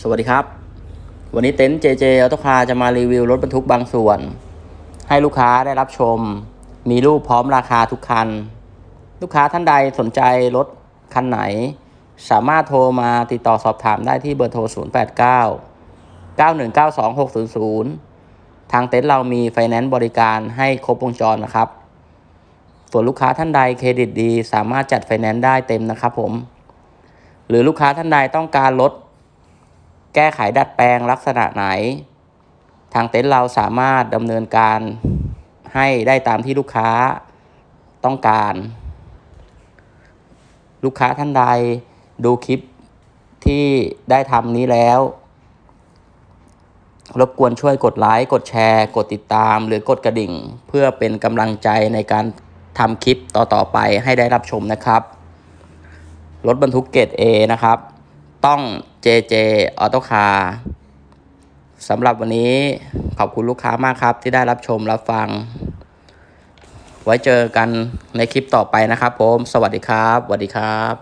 สวัสดีครับ วันนี้เต็นท์ JJ Auto Car จะมารีวิวรถบรรทุกบางส่วน ให้ลูกค้าได้รับชม มีรูปพร้อมราคาทุกคัน ลูกค้าท่านใดสนใจรถคันไหน สามารถโทรมาติดต่อสอบถามได้ที่เบอร์โทร 089 9192 600 ทางเต็นท์เรามีไฟแนนซ์บริการให้ครบวงจรนะครับ ส่วนลูกค้าท่านใดเครดิตดี สามารถจัดไฟแนนซ์ได้เต็มนะครับผม หรือลูกค้าท่านใดต้องการรถ แก้ไขดัดแปลงลักษณะไหน ทางเต็นท์เราสามารถดำเนินการให้ได้ตามที่ลูกค้าต้องการ ลูกค้าท่านใดดูคลิปที่ได้ทำนี้แล้ว รบกวนช่วยกดไลค์กดแชร์ กดติดตาม หรือกดกระดิ่ง เพื่อเป็นกำลังใจในการทำคลิปต่อๆไปให้ได้รับชมนะครับ รถบรรทุกเกรด A นะครับ ต้อง JJ Auto Car สำหรับวันนี้ขอบคุณลูกค้ามากครับที่ได้รับชมรับฟัง ไว้เจอกันในคลิปต่อไปนะครับผม สวัสดีครับสวัสดีครับ